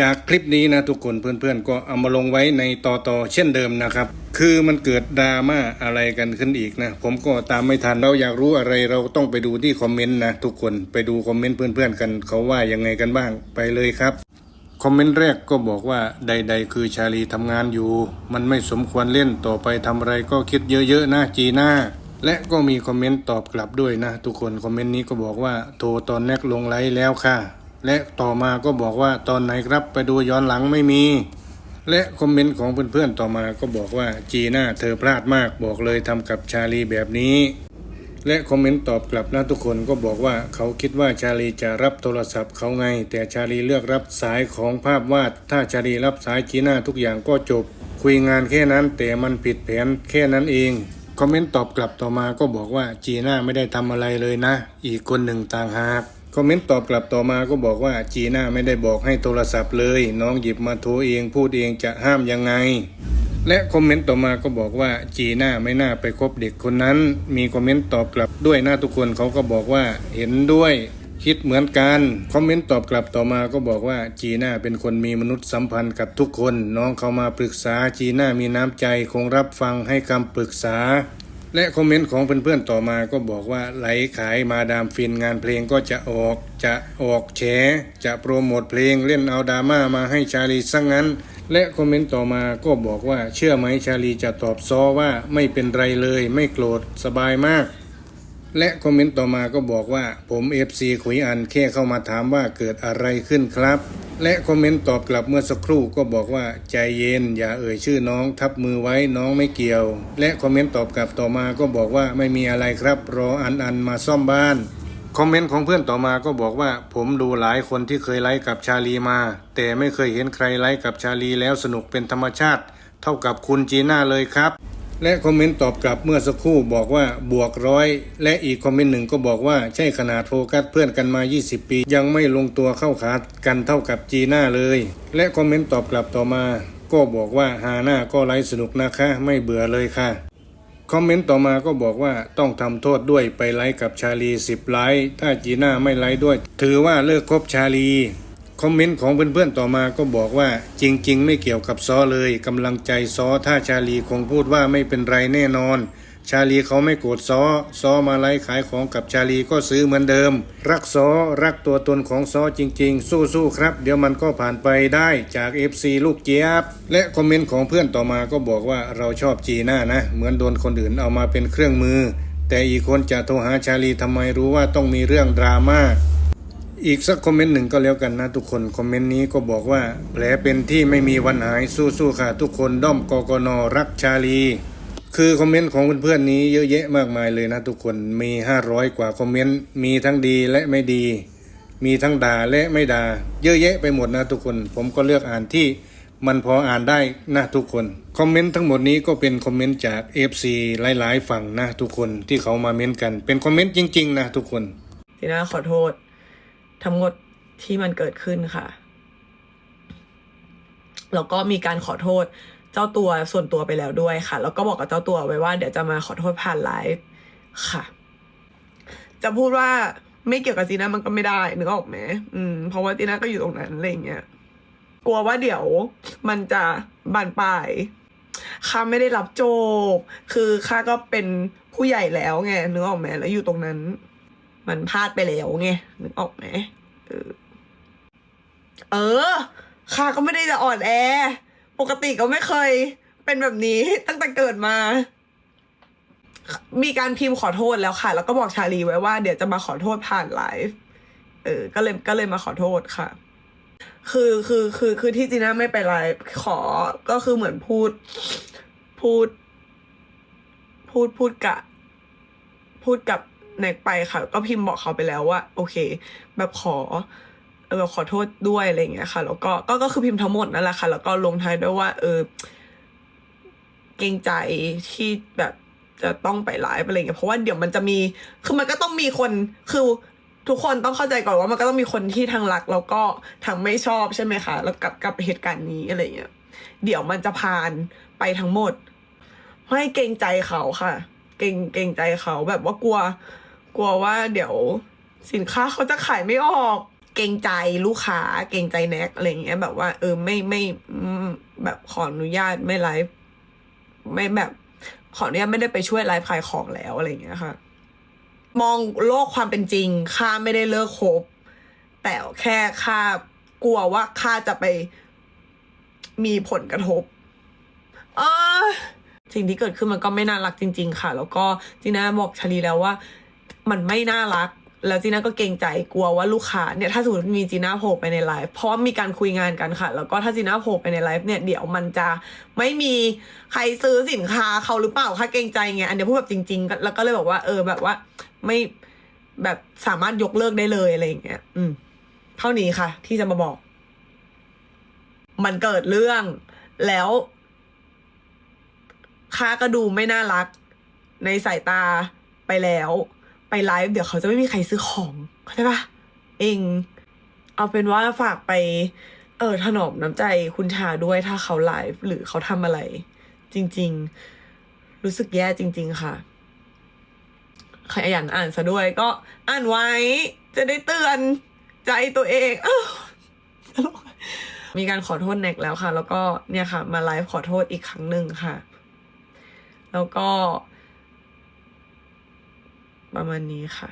จากคลิปนี้นะทุกคนเพื่อนๆ ก็เอามาลงไว้ในต่อต่อเช่นเดิมนะครับ คือมันเกิดดราม่าอะไรกันขึ้นอีกนะ ผมก็ตามไม่ทันเราอยากรู้อะไรเราต้องไปดูที่คอมเมนต์นะทุกคนไปดูคอมเมนต์เพื่อนๆกัน เขาว่ายังไงกันบ้างไปเลยครับคอมเมนต์แรกก็บอกว่าใด ๆ คือชาลีทำงานอยู่ มันไม่สมควรเล่นต่อไปทำอะไรก็คิดเยอะๆนะจีน่าและก็มีคอมเมนต์ตอบกลับด้วยนะ ทุกคนคอมเมนต์นี้ก็บอกว่าโทรตอนแนกลงไลฟ์แล้วค่ะ และต่อมาก็บอกว่าตอนไหนครับไปดูย้อนหลังไม่มี และคอมเมนต์ของเพื่อนๆต่อมาก็บอกว่าจีน่าเธอพลาดมากบอกเลยทำกับชาลีแบบนี้ และคอมเมนต์ตอบกลับนะทุกคนก็บอกว่าเขาคิดว่าชาลีจะรับโทรศัพท์เขาไง แต่ชาลีเลือกรับสายของภาพวาด ถ้าชาลีรับสายจีน่าทุกอย่างก็จบ คุยงานแค่นั้นแต่มันผิดแผนแค่นั้นเอง คอมเมนต์ตอบกลับต่อมาก็บอกว่าจีน่าไม่ได้ทำอะไรเลยนะ อีกคนหนึ่งต่างหากคอมเมนต์ตอบกลับต่อมาก็บอกว่าจีน่าไม่ได้บอกให้โทรศัพท์เลย น้องหยิบมาโทรเองพูดเองจะห้ามยังไง และคอมเมนต์ต่อมาก็บอกว่าจีน่าไม่น่าไปคบเด็กคนนั้น มีคอมเมนต์ตอบกลับด้วยหน้าทุกคนเขาก็บอกว่าเห็นด้วย คิดเหมือนกัน คอมเมนต์ตอบกลับต่อมาก็บอกว่าจีน่าเป็นคนมีมนุษยสัมพันธ์กับทุกคน น้องเขามาปรึกษาจีน่ามีน้ำใจคงรับฟังให้คำปรึกษา และคอมเมนต์ของเพื่อนๆต่อมาก็บอกว่าไหลขายมาดามฟินงานเพลงก็จะออก จะออกแฉจะโปรโมทเพลงเล่นเอาดราม่ามาให้ชาลีซะงงั้น และคอมเมนต์ต่อมาก็บอกว่าเชื่อไหมชาลีจะตอบซอว่าไม่เป็นไรเลย ไม่โกรธสบายมาก และคอมเมนต์ต่อมาก็บอกว่าผม FC ขุยอันแค่เข้ามาถามว่าเกิดอะไรขึ้นครับ และคอมเมนต์ตอบกลับเมื่อสักครู่ก็บอกว่าใจเย็นอย่าเอ่ยชื่อน้องทับมือไว้น้องไม่เกี่ยว และคอมเมนต์ตอบกลับต่อมาก็บอกว่าไม่มีอะไรครับ รออันอันมาซ่อมบ้านคอมเมนต์ของเพื่อนต่อมาก็บอกว่า ผมดูหลายคนที่เคยไลฟ์กับชาลีมา แต่ไม่เคยเห็นใครไลฟ์กับชาลีแล้วสนุกเป็นธรรมชาติ เท่ากับคุณจีน่าเลยครับ และคอมเมนต์ตอบกลับเมื่อสักครู่บอกว่าบวกร้อยและอีกคอมเมนต์หนึ่งก็บอกว่าใช่ขนาดโฟกัสเพื่อนกันมา 20 ปี ยังไม่ลงตัวเข้าขากันเท่ากับจีน่าเลย และคอมเมนต์ตอบกลับต่อมา ก็บอกว่าฮาน่าก็ไลฟ์สนุกนะคะ ไม่เบื่อเลยค่ะคอมเมนต์ต่อมาก็บอกว่าต้องทำโทษด้วยไปไลค์กับชาลี 10 ไลค์ถ้าจีน่าไม่ไลค์ด้วย ถือว่าเลิกคบชาลี คอมเมนต์ของเพื่อนๆต่อมาก็บอกว่าจริง ๆ ไม่เกี่ยวกับซอเลยกำลังใจซอถ้าชาลีคงพูดว่าไม่เป็นไรแน่นอน ชาลีเขาไม่โกรธซอซอมาไล่ขายของกับชาลีก็ซื้อเหมือนเดิม รักซอรักตัวตนของซอจริง ๆ สู้ๆครับ เดี๋ยวมันก็ผ่านไปได้จาก FC ลูกเจี๊ยบ และคอมเมนต์ของเพื่อนต่อมาก็บอกว่าเราชอบจีน่านะ เหมือนโดนคนอื่นเอามาเป็นเครื่องมือ แต่อีกคนจะโทรหาชาลีทำไมรู้ว่าต้องมีเรื่องดราม่า อีกสักคอมเมนต์หนึ่งก็แล้วกันนะทุกคนคอมเมนต์นี้ก็บอกว่า แผลเป็นที่ไม่มีวันหายสู้ๆค่ะ ทุกคนด้อมกกนรักชาลี คือคอมเมนต์ของเพื่อนๆนี้เยอะแยะมากมายเลยนะทุกคนมี 500 กว่าคอมเมนต์มีทั้งดีและไม่ดี มีทั้งด่าและไม่ด่าเยอะแยะไปหมดนะทุกคน ผมก็เลือกอ่านที่มันพออ่านได้นะทุกคนคอมเมนต์ทั้งหมดนี้ก็เป็นคอมเมนต์จาก FC หลายๆ ฝั่งนะทุกคนที่เขามาเม้นต์กัน เป็นคอมเมนต์จริง ๆ นะทุกคนจีน่าขอโทษ ทั้งหมดที่มันเกิดขึ้นค่ะ แล้วก็มีการขอโทษเจ้าตัวส่วนตัวไปแล้วด้วยค่ะ แล้วก็บอกกับเจ้าตัวไว้ว่าเดี๋ยวจะมาขอโทษผ่านไลฟ์ค่ะ จะพูดว่าไม่เกี่ยวกับจีน่ามันก็ไม่ได้นึกออกไหมอืม เพราะว่าจีน่าก็อยู่ตรงนั้นอะไรเงี้ย กลัวว่าเดี๋ยวมันจะบานปลายข้าไม่ได้รับโจบคือข้าก็เป็นผู้ใหญ่แล้วไงนึกออกไหมแล้วอยู่ตรงนั้น มันพลาดไปแล้วไงนึกออกไหมเออเออข้าก็ไม่ได้จะอ่อนแอ ปกติก็ไม่เคย เป็นแบบนี้ตั้งแต่เกิดมา มีการพิมพ์ขอโทษแล้วค่ะ แล้วก็บอกชาลีไว้ว่าเดี๋ยวจะมาขอโทษผ่านไลฟ์เออ ก็เลยก็เลยมาขอโทษค่ะ คือคือคือคือที่จีน่าไม่ไปไลฟ์ขอก็คือเหมือนพูด พูด พูดพูดกะ พูดกับ แน็กไปค่ะ ก็พิมพ์บอกเขาไปแล้วว่า โอเค แบบขอเออแบบขอโทษด้วยอะไรอย่างเงี้ยค่ะ แล้วก็ก็ก็คือพิมพ์ทั้งหมดนั่นแหละค่ะ แล้วก็ลงท้ายด้วยว่า เออ เกรงใจที่แบบจะต้องไปไลฟ์อะไรเงี้ยเพราะว่าเดี๋ยวมันจะมี คือมันก็ต้องมีคนคือทุกคนต้องเข้าใจก่อนว่ามันก็ต้องมีคนที่ทางรัก แล้วก็ทางไม่ชอบใช่ไหมคะ แล้วกับกับเหตุการณ์นี้อะไรเงี้ยเดี๋ยวมันจะผ่านไปทั้งหมดให้เกรงใจเขาค่ะ เกรงเกรงใจเขาแบบว่ากลัว กลัวว่าเดี๋ยวสินค้าเขาจะขายไม่ออก เกรงใจลูกค้า เกรงใจแน็กอะไรเงี้ยแบบว่า เออไม่ไม่แบบขออนุญาตไม่ไลฟ์ไม่แบบขออนุญาตไม่ได้ไปช่วยไลฟ์ขายของแล้วอะไรเงี้ยค่ะ มองโลกความเป็นจริงข้าไม่ได้เลิกคบ แต่แค่ข้ากลัวว่าข้าจะไปมีผลกระทบเออสิ่งที่เกิดขึ้นมันก็ไม่น่ารักจริง ๆ ค่ะ แล้วก็จีน่าบอกชลีแล้วว่า มันไม่น่ารัก แล้วจีน่าก็เกรงใจกลัวว่าลูกค้าเนี่ยถ้าสมมติมีจีน่าโผล่ไปในไลฟ์เพราะว่ามีการคุยงานกันค่ะ แล้วก็ถ้าจีน่าโผล่ไปในไลฟ์เนี่ยเดี๋ยวมันจะไม่มีใครซื้อสินค้าเขาหรือเปล่าค่ะเกรงใจไงอันเนี้ยพูดแบบจริง ๆ แล้วก็เลยบอกว่า เออแบบว่า ไม่แบบสามารถยกเลิกได้เลยอะไรอย่างเงี้ยอืม เท่านี้ค่ะ ที่จะมาบอก มันเกิดเรื่องแล้วค่าก็ดูไม่น่ารักในสายตาไปแล้ว ไปไลฟ์เดี๋ยวเขาจะไม่มีใครซื้อของเข้าใจปะเองเอาเป็นว่าฝากไป เออถนอมน้ำใจคุณชาด้วยถ้าเขาไลฟ์หรือเขาทำอะไร จริง ๆ รู้สึกแย่จริง ๆ ค่ะขยันอ่านซะด้วยก็อ่านไว้จะได้เตือนใจตัวเองอมีการขอโทษแน็กแล้วค่ะ แล้วก็เนี่ยค่ะ มาไลฟ์ขอโทษอีกครั้งหนึ่งค่ะ แล้วก็ ประมาณนี้ค่ะ